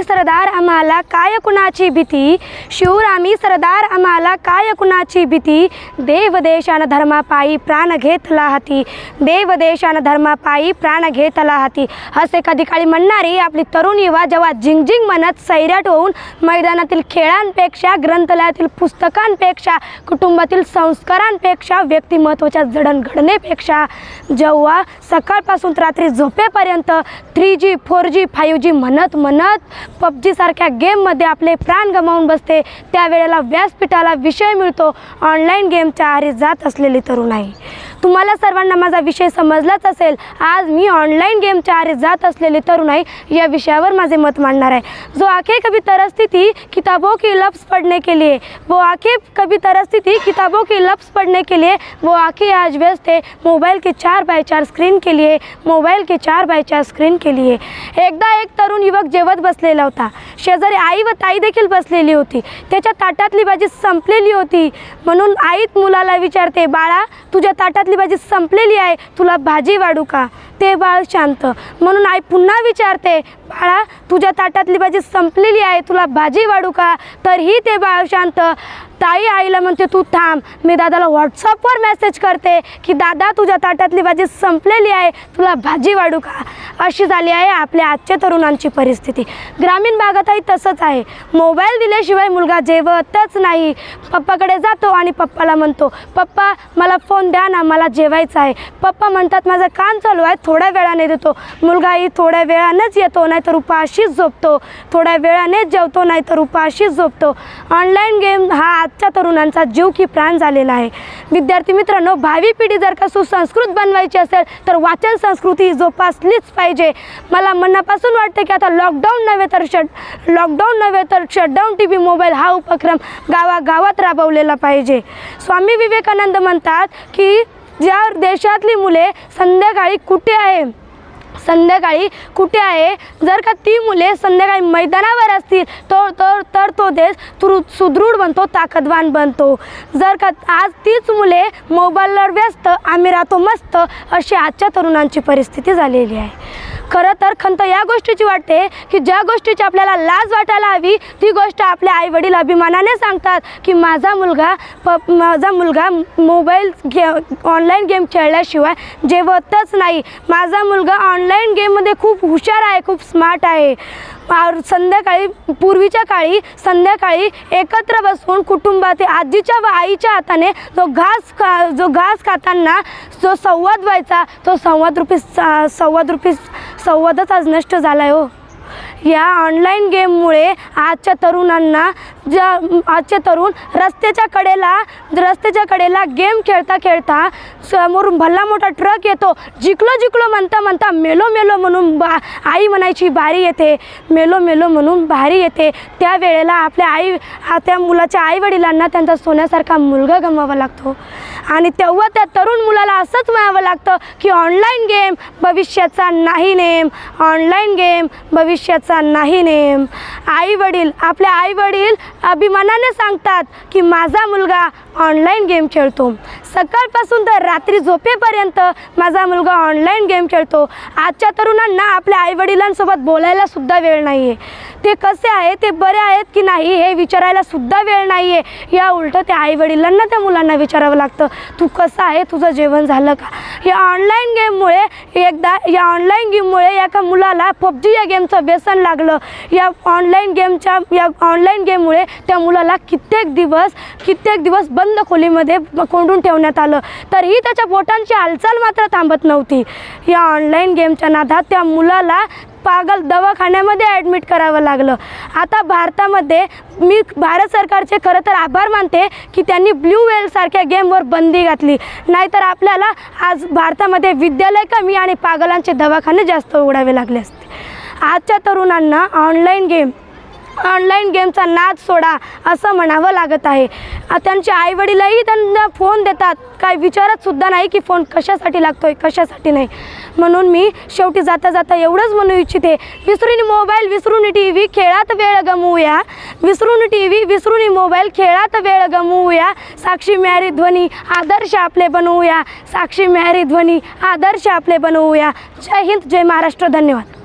आम्ही सरदार आम्हाला काय कुणाची भीती? शूर आम्ही सरदार आम्हाला काय कुणाची भीती? देव देशान धर्मापायी प्राण घेतला हाती. देव देशान धर्मापायी प्राण घेतला हाती. असे कधी काळी म्हणणारी आपली तरुण युवा जेव्हा झिंगझिंग म्हणत सैराट होऊन मैदानातील खेळांपेक्षा ग्रंथालयातील पुस्तकांपेक्षा कुटुंबातील संस्कारांपेक्षा व्यक्तिमत्वाच्या जडणघडणेपेक्षा जेव्हा सकाळपासून रात्री झोपेपर्यंत three G four G five G म्हणत म्हणत पबजीसारख्या गेममध्ये आपले प्राण गमावून बसते. त्यावेळेला व्यासपीठाला विषय मिळतो. ऑनलाईन गेमच्या आहारी जात असलेली तरुण आहे तुम्हाला सर्वांना माझा विषय समजलाच असेल. आज मी ऑनलाईन गेमच्या आरे जात असलेली तरुणाई या विषयावर माझे मत मांडणार आहे. जो आखे कभी तरसती थी किताबों की लफ्स पढ़ने के लिए. वो आखे कभी तरसती थी किताबों की लफ्ज़ पढ़ने के लिए. वो आखे आज व्यस्त है मोबाईल के चार बाय चार स्क्रीन के लिए. मोबाईल के चार बाय चार स्क्रीन के लिए. एकदा एक तरुण युवक जेवत बसलेला होता. शेजारी आई व ताई देखील बसलेली होती. त्याच्या ताटातली भाजी संपलेली होती. म्हणून आईत मुलाला विचारते बाळा तुझ्या ताटात भाजी संपलेली आहे. तुला भाजी वाढू का? ते बाळ शांत. म्हणून आई पुन्हा विचारते बाळा तुझ्या ताटातली भाजी संपलेली आहे तुला भाजी वाढू का? तरीही ते बाळ शांत. ताई आईला म्हणते तू थांब मी दादाला व्हॉट्सअपवर मेसेज करते की दादा तुझ्या ताटातली भाजी संपलेली आहे तुला भाजी वाढू का? अशी झाली आहे आपल्या आजच्या तरुणांची परिस्थिती. ग्रामीण भागातही तसंच आहे. मोबाईल दिल्याशिवाय मुलगा जेवतच नाही. पप्पाकडे जातो आणि पप्पाला म्हणतो पप्पा मला फोन द्या ना मला जेवायचं आहे. पप्पा म्हणतात माझं काम चालू आहे थोड्या वेळाने देतो. मुलगाही थोड्या वेळानेच येतो नाहीतर उपाशीच झोपतो. थोड्या वेळानेच जेवतो नाहीतर उपाशीच झोपतो. ऑनलाईन गेम हा आजच्या तरुणांचा जीव की प्राण झालेला आहे. विद्यार्थी मित्रांनो भावी पिढी जर का सुसंस्कृत बनवायची असेल तर वाचन संस्कृती जोपासलीच पाहिजे. मला मनापासून वाटतं की आता लॉकडाऊन नव्हे तर शट लॉकडाऊन नव्हे तर शटडाऊन टी व्ही मोबाईल हा उपक्रम गावागावात राबवलेला पाहिजे. स्वामी विवेकानंद म्हणतात की ज्या देशातली मुले संध्याकाळी कुठे आहे? संध्याकाळी कुठे आहे? जर का ती मुले संध्याकाळी मैदानावर असतील तो तर तर तो देश तुरु सुदृढ बनतो ताकदवान बनतो. जर का आज तीच मुले मोबाईलवर व्यस्त आम्ही राहतो मस्त अशी आजच्या तरुणांची परिस्थिती झालेली आहे. खरं तर खंत या गोष्टीची वाटते की ज्या गोष्टीची आपल्याला लाज वाटायला हवी ती गोष्ट आपले आईवडील अभिमानाने सांगतात की माझा मुलगा प माझा मुलगा मोबाईल गे ऑनलाईन गेम खेळल्याशिवाय जेवतच नाही. माझा मुलगा ऑनलाईन गेममध्ये खूप हुशार आहे खूप स्मार्ट आहे. आ- संध्याकाळी पूर्वीच्या काळी संध्याकाळी एकत्र बसून कुटुंबातील आजीच्या व आईच्या हाताने जो घास खा जो घास खाताना जो संवाद व्हायचा तो संवाद रूपी स- संवाद रूपी संवादच आज नष्ट झाला आहे हो. या ऑनलाईन गेममुळे आजच्या तरुणांना ज्या आजचे तरुण रस्त्याच्या कडेला रस्त्याच्या कडेला गेम खेळता खेळता समोरून भल्ला मोठा ट्रक येतो. जिंकलो जिकलो म्हणता म्हणता मेलो मेलो म्हणून बा आई म्हणायची बारी येते. मेलो मेलो म्हणून भारी येते. त्यावेळेला आपल्या आई त्या मुलाच्या आईवडिलांना त्यांचा सोन्यासारखा मुलगा गमवावा लागतो. आणि तेव्हा त्या तरुण मुलाला असंच म्हणावं लागतं की ऑनलाईन गेम भविष्याचा नाही नेम. ऑनलाईन गेम भविष्याचा नाही नेम. आई वडील आईवडील आई वडील अभिमानाने सांगतात की माझा मुलगा ऑनलाईन गेम खेळतो. सकाळपासून तर रात्री झोपेपर्यंत माझा मुलगा ऑनलाईन गेम खेळतो. आजच्या तरुणांना आपल्या आईवडिलांसोबत बोलायला सुद्धा वेळ नाही आहे ते कसे आहे ते बरे आहेत की नाही हे विचारायला सुद्धा वेळ नाही आहे या उलटं त्या आईवडिलांना त्या मुलांना विचारावं लागतं. तू कसं आहे? तुझं जेवण झालं का? या ऑनलाईन गेममुळे एकदा या ऑनलाईन गेममुळे एका मुलाला पबजी या गेमचं व्यसन लागलं. या ऑनलाईन गेमच्या या ऑनलाईन गेममुळे त्या मुलाला कित्येक दिवस कित्येक दिवस बंद खोलीमध्ये कोंडून ठेवण्यात आलं. तरीही त्याच्या बोटांची हालचाल मात्र थांबत नव्हती. या ऑनलाईन गेमच्या नादात त्या मुलाला पागल दवाखान्यामध्ये ॲडमिट करावं लागलं. आता भारतामध्ये मी भारत सरकारचे खरं तर आभार मानते की त्यांनी ब्ल्यू वेलसारख्या गेमवर बंदी घातली. नाहीतर आपल्याला आज भारतामध्ये विद्यालय कमी आणि पागलांचे दवाखाने जास्त उघडावे लागले असते. आजच्या तरुणांना ऑनलाईन गेम ऑनलाईन गेमचा नाद सोडा असं म्हणावं लागत आहे. त्यांचे आईवडीलही त्यांना फोन देतात. काय विचारत सुद्धा नाही की फोन कशासाठी लागतो आहे कशासाठी नाही. म्हणून मी शेवटी जाता जाता एवढंच म्हणू इच्छिते. विसरून मोबाईल विसरून टी व्ही खेळात वेळ गमवूया. विसरून टी व्ही विसरून मोबाईल खेळात वेळ गमवूया. साक्षी मॅरी ध्वनी आदर्श आपले बनवूया. साक्षी मॅरी ध्वनी आदर्श आपले बनवूया. जय हिंद जय महाराष्ट्र धन्यवाद.